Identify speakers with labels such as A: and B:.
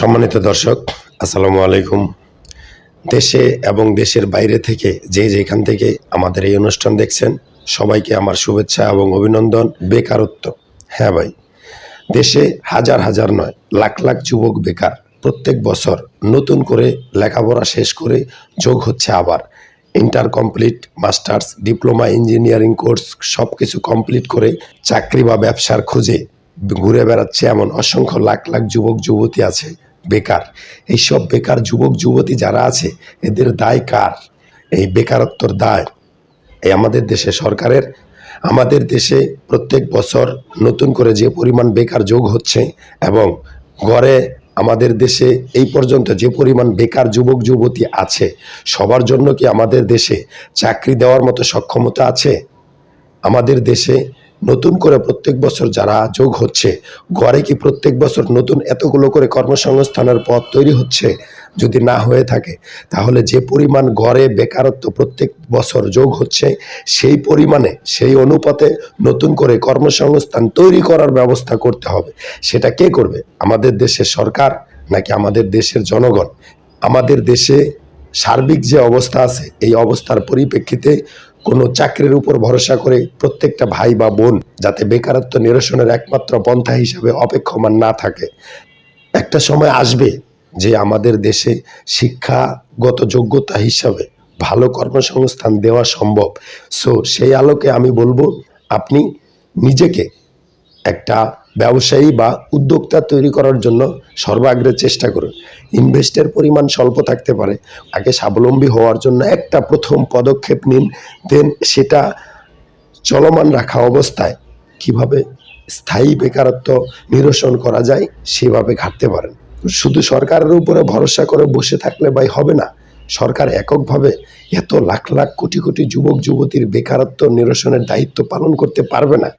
A: সম্মানিত দর্শক, আসসালামু আলাইকুম। দেশে এবং দেশের বাইরে থেকে যে যেখান থেকে আমাদের এই অনুষ্ঠান দেখছেন, সবাইকে আমার শুভেচ্ছা এবং অভিনন্দন। বেকারত্ব। হ্যাঁ ভাই, দেশে হাজার হাজার নয়, লাখ লাখ যুবক বেকার। প্রত্যেক বছর নতুন করে লেখাপড়া শেষ করে যোগ হচ্ছে আবার। Inter complete masters, diploma engineering course সব কিছু কমপ্লিট করে চাকরি বা ব্যবসার খোঁজে ঘুরে বেড়াচ্ছে এমন অসংখ্য লাখ লাখ যুবক, যুবতী আছে, বেকার। এইসব বেকার যুবক, যুবতী যারা আছে, এদের দায় কার? এই বেকারত্বর দায় এই আমাদের দেশে সরকারের। আমাদের দেশে প্রত্যেক বছর নতুন করে যে পরিমাণ বেকার যোগ হচ্ছে এবং গড়ে আমাদের দেশে এই পর্যন্ত যে পরিমাণ বেকার যুবক, যুবতী আছে, সবার জন্য কি আমাদের দেশে চাকরি দেওয়ার মতো সক্ষমতা আছে? আমাদের দেশে নতুন করে প্রত্যেক বছর যারা যোগ হচ্ছে গড়ে কি প্রত্যেক বছর নতুন এতগুলো করে কর্মসংস্থানের পথ তৈরি হচ্ছে যদি না হয়ে থাকে? তাহলে যে পরিমাণ গড়ে বেকারত্ব প্রত্যেক বছর যোগ হচ্ছে, সেই পরিমাণে, সেই অনুপাতে নতুন করে কর্মসংস্থান তৈরি করার ব্যবস্থা করতে হবে। সেটা কে করবে? আমাদের দেশের সরকার নাকি আমাদের দেশের জনগণ? আমাদের দেশে সার্বিক যে অবস্থা আছে, এই অবস্থার পরিপ্রেক্ষিতে কোনো চাকরির উপর ভরসা করে প্রত্যেকটা ভাই বা বোন যাতে বেকারত্ব নিরসনের একমাত্র পন্থা হিসাবে অপেক্ষমান না থাকে। একটা সময় আসবে যে আমাদের দেশে শিক্ষাগত যোগ্যতা হিসাবে ভালো কর্মসংস্থান দেওয়া সম্ভব। সো সেই আলোকে আমি বলব, আপনি নিজেকে একটা ব্যবসায়ী বা উদ্যোক্তা তৈরি করার জন্য সর্বাগ্রে চেষ্টা করুন। ইনভেস্টের পরিমাণ স্বল্প থাকতে পারে। আগে স্বাবলম্বী হওয়ার জন্য একটা প্রথম পদক্ষেপ নিন, দেন সেটা চলমান রাখা অবস্থায়। কীভাবে স্থায়ী বেকারত্ব নিরসন করা যায় সেভাবে ঘাটতে পারেন। শুধু সরকারের উপরে ভরসা করে বসে থাকলে ভাই হবে না। সরকার এককভাবে এত লাখ লাখ কোটি কোটি যুবক, যুবতীর বেকারত্ব নিরসনের দায়িত্ব পালন করতে পারবে না।